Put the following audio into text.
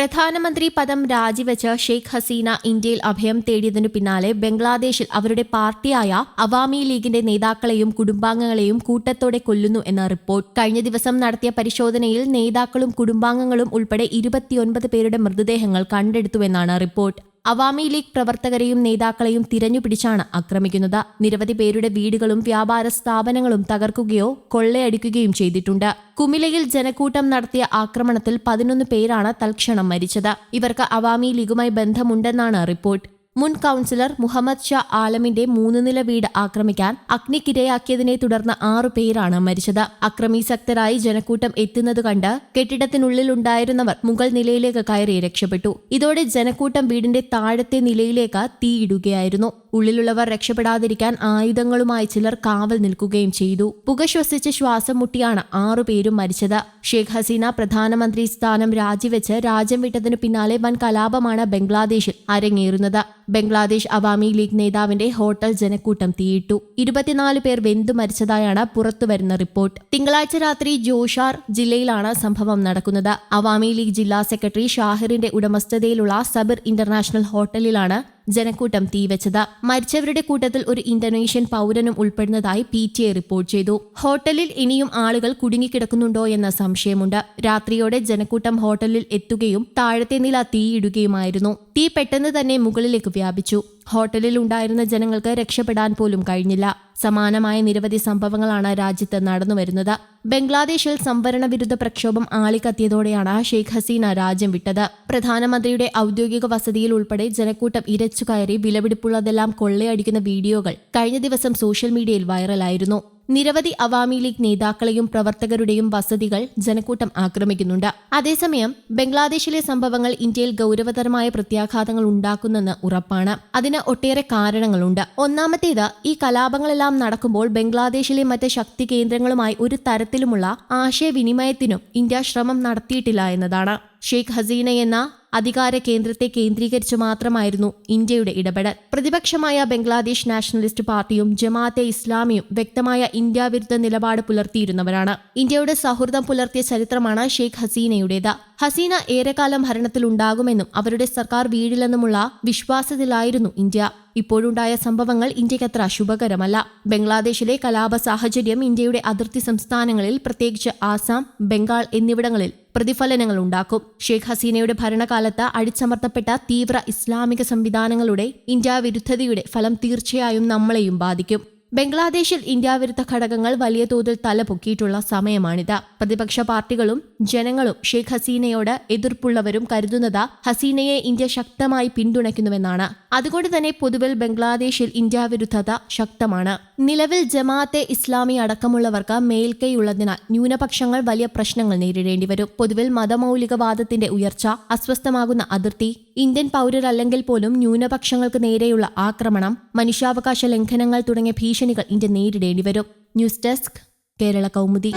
പ്രധാനമന്ത്രി പദം രാജിവെച്ച് ഷെയ്ഖ് ഹസീന ഇന്ത്യയിൽ അഭയം തേടിയതിനു പിന്നാലെ ബംഗ്ലാദേശിൽ അവരുടെ പാർട്ടിയായ അവാമി ലീഗിന്റെ നേതാക്കളെയും കുടുംബാംഗങ്ങളെയും കൂട്ടത്തോടെ കൊല്ലുന്നു എന്ന റിപ്പോർട്ട്. കഴിഞ്ഞ ദിവസം നടത്തിയ പരിശോധനയിൽ നേതാക്കളും കുടുംബാംഗങ്ങളും ഉൾപ്പെടെ ഇരുപത്തിയൊൻപത് പേരുടെ മൃതദേഹങ്ങൾ കണ്ടെടുത്തുവെന്നാണ് റിപ്പോർട്ട്. അവാമി ലീഗ് പ്രവർത്തകരെയും നേതാക്കളെയും തിരഞ്ഞുപിടിച്ചാണ് ആക്രമിക്കുന്നത്. നിരവധി പേരുടെ വീടുകളും വ്യാപാര സ്ഥാപനങ്ങളും തകർക്കുകയോ കൊള്ളയടിക്കുകയും ചെയ്തിട്ടുണ്ട്. കുമിലയിൽ ജനക്കൂട്ടം നടത്തിയ ആക്രമണത്തിൽ പതിനൊന്ന് പേരാണ് തൽക്ഷണം മരിച്ചത്. ഇവർക്ക് അവാമി ലീഗുമായി ബന്ധമുണ്ടെന്നാണ് റിപ്പോർട്ട്. മുൻ കൌൺസിലർ മുഹമ്മദ് ഷാ ആലമിന്റെ മൂന്ന് നില വീട് ആക്രമിക്കാൻ അഗ്നിക്കിരയാക്കിയതിനെ തുടർന്ന് ആറു പേരാണ് മരിച്ചത്. അക്രമീസക്തരായി ജനക്കൂട്ടം എത്തുന്നത് കണ്ട് കെട്ടിടത്തിനുള്ളിലുണ്ടായിരുന്നവർ മുകൾ നിലയിലേക്ക് കയറി രക്ഷപ്പെട്ടു. ഇതോടെ ജനക്കൂട്ടം വീടിന്റെ താഴത്തെ നിലയിലേക്ക് തീയിടുകയായിരുന്നു. ഉള്ളിലുള്ളവർ രക്ഷപ്പെടാതിരിക്കാൻ ആയുധങ്ങളുമായി ചിലർ കാവൽ നിൽക്കുകയും ചെയ്തു. പുക ശ്വസിച്ച് ശ്വാസം മുട്ടിയാണ് ആറുപേരും മരിച്ചത്. ഷെയ്ഖ് ഹസീന പ്രധാനമന്ത്രി സ്ഥാനം രാജിവെച്ച് രാജ്യം വിട്ടതിനു പിന്നാലെ വൻ കലാപമാണ് ബംഗ്ലാദേശിൽ അരങ്ങേറുന്നത്. ബംഗ്ലാദേശ് അവാമി ലീഗ് നേതാവിന്റെ ഹോട്ടൽ ജനക്കൂട്ടം തീയിട്ടു. ഇരുപത്തിനാല് പേർ വെന്തു മരിച്ചതായാണ് പുറത്തുവരുന്ന റിപ്പോർട്ട്. തിങ്കളാഴ്ച രാത്രി ജോഷാർ ജില്ലയിലാണ് സംഭവം നടക്കുന്നത്. അവാമി ലീഗ് ജില്ലാ സെക്രട്ടറി ഷാഹിറിന്റെ ഉടമസ്ഥതയിലുള്ള സബിർ ഇന്റർനാഷണൽ ഹോട്ടലിലാണ് ജനക്കൂട്ടം തീവച്ചത് മരിച്ചവരുടെ കൂട്ടത്തിൽ ഒരു ഇന്തോനേഷ്യൻ പൗരനും ഉൾപ്പെടുന്നതായി പി ടി ഐ റിപ്പോർട്ട് ചെയ്തു. ഹോട്ടലിൽ ഇനിയും ആളുകൾ കുടുങ്ങിക്കിടക്കുന്നുണ്ടോ എന്ന സംശയമുണ്ട്. രാത്രിയോടെ ജനക്കൂട്ടം ഹോട്ടലിൽ എത്തുകയും താഴത്തെ നില തീയിടുകയുമായിരുന്നു. തീ പെട്ടെന്ന് തന്നെ മുകളിലേക്ക് വ്യാപിച്ചു. ഹോട്ടലിൽ ഉണ്ടായിരുന്ന ജനങ്ങൾക്ക് രക്ഷപ്പെടാൻ പോലും കഴിഞ്ഞില്ല. സമാനമായ നിരവധി സംഭവങ്ങളാണ് രാജ്യത്ത് നടന്നുവരുന്നത് ബംഗ്ലാദേശിൽ സംവരണ വിരുദ്ധ പ്രക്ഷോഭം ആളിക്കത്തിയതോടെയാണ് ഷെയ്ഖ് ഹസീന രാജ്യം വിട്ടത്. പ്രധാനമന്ത്രിയുടെ ഔദ്യോഗിക വസതിയിൽ ഉൾപ്പെടെ ജനക്കൂട്ടം ഇരച്ചുകയറി വിലപിടിപ്പുള്ളതെല്ലാം കൊള്ളയടിക്കുന്ന വീഡിയോകൾ കഴിഞ്ഞ ദിവസം സോഷ്യൽ മീഡിയയിൽ വൈറലായിരുന്നു. നിരവധി അവാമി ലീഗ് നേതാക്കളെയും പ്രവർത്തകരുടെയും വസതികൾ ജനക്കൂട്ടം ആക്രമിക്കുന്നുണ്ട്. അതേസമയം ബംഗ്ലാദേശിലെ സംഭവങ്ങൾ ഇന്ത്യയിൽ ഗൗരവതരമായ പ്രത്യാഘാതങ്ങൾ ഉണ്ടാക്കുന്നെന്ന് ഉറപ്പാണ്. അതിന് ഒട്ടേറെ കാരണങ്ങളുണ്ട്. ഒന്നാമത്തേത് ഈ കലാപങ്ങളെല്ലാം നടക്കുമ്പോൾ ബംഗ്ലാദേശിലെ മറ്റ് ശക്തി കേന്ദ്രങ്ങളുമായി ഒരു തരത്തിലുമുള്ള ആശയവിനിമയത്തിനും ഇന്ത്യ ശ്രമം നടത്തിയിട്ടില്ല എന്നതാണ്. ഷെയ്ഖ് ഹസീന എന്ന അധികാര കേന്ദ്രത്തെ കേന്ദ്രീകരിച്ച് മാത്രമായിരുന്നു ഇന്ത്യയുടെ ഇടപെടൽ. പ്രതിപക്ഷമായ ബംഗ്ലാദേശ് നാഷണലിസ്റ്റ് പാർട്ടിയും ജമാഅത്തെ ഇസ്ലാമിയും വ്യക്തമായ ഇന്ത്യ വിരുദ്ധ നിലപാട് പുലർത്തിയിരുന്നവരാണ്. ഇന്ത്യയുടെ സൗഹൃദം പുലർത്തിയ ചരിത്രമാണ് ഷെയ്ഖ് ഹസീനയുടേത്. ഹസീന ഏറെക്കാലം ഭരണത്തിലുണ്ടാകുമെന്നും അവരുടെ സർക്കാർ വീഴില്ലെന്നുമുള്ള വിശ്വാസത്തിലായിരുന്നു ഇന്ത്യ. ഇപ്പോഴുണ്ടായ സംഭവങ്ങൾ ഇന്ത്യക്കത്ര ശുഭകരമല്ല. ബംഗ്ലാദേശിലെ കലാപ സാഹചര്യം ഇന്ത്യയുടെ അതിർത്തി സംസ്ഥാനങ്ങളിൽ പ്രത്യേകിച്ച് ആസാം ബംഗാൾ എന്നിവിടങ്ങളിൽ പ്രതിഫലനങ്ങൾ ഉണ്ടാക്കും. ഷെയ്ഖ് ഹസീനയുടെ ഭരണകാലത്ത് അടിച്ചമർത്തപ്പെട്ട തീവ്ര ഇസ്ലാമിക സംവിധാനങ്ങളുടെ ഇന്ത്യ വിരുദ്ധതയുടെ ഫലം തീർച്ചയായും നമ്മളെയും ബാധിക്കും. ബംഗ്ലാദേശിൽ ഇന്ത്യാവിരുദ്ധ ഘടകങ്ങൾ വലിയ തോതിൽ തലപൊക്കിയിട്ടുള്ള സമയമാണിത്. പ്രതിപക്ഷ പാർട്ടികളും ജനങ്ങളും ഷെയ്ഖ് ഹസീനയോട് എതിർപ്പുള്ളവരും കരുതുന്നത് ഹസീനയെ ഇന്ത്യ ശക്തമായി പിന്തുണയ്ക്കുന്നുവെന്നാണ്. അതുകൊണ്ട് തന്നെ പൊതുവിൽ ബംഗ്ലാദേശിൽ ഇന്ത്യാവിരുദ്ധത ശക്തമാണ്. നിലവിൽ ജമാഅത്തെ ഇസ്ലാമി അടക്കമുള്ളവർക്ക് മേൽക്കൈയുള്ളതിനാൽ ന്യൂനപക്ഷങ്ങൾ വലിയ പ്രശ്നങ്ങൾ നേരിടേണ്ടി വരും. പൊതുവിൽ മതമൗലികവാദത്തിന്റെ ഉയർച്ച അസ്വസ്ഥമാകുന്ന അതിർത്തി ഇന്ത്യൻ പൗരരല്ലെങ്കിൽ പോലും ന്യൂനപക്ഷങ്ങൾക്ക് നേരെയുള്ള ആക്രമണം മനുഷ്യാവകാശ ലംഘനങ്ങൾ തുടങ്ങിയ ഭീഷണികൾ ഇന്ത്യ നേരിടേണ്ടി വരും. News desk Kerala Kaumudi.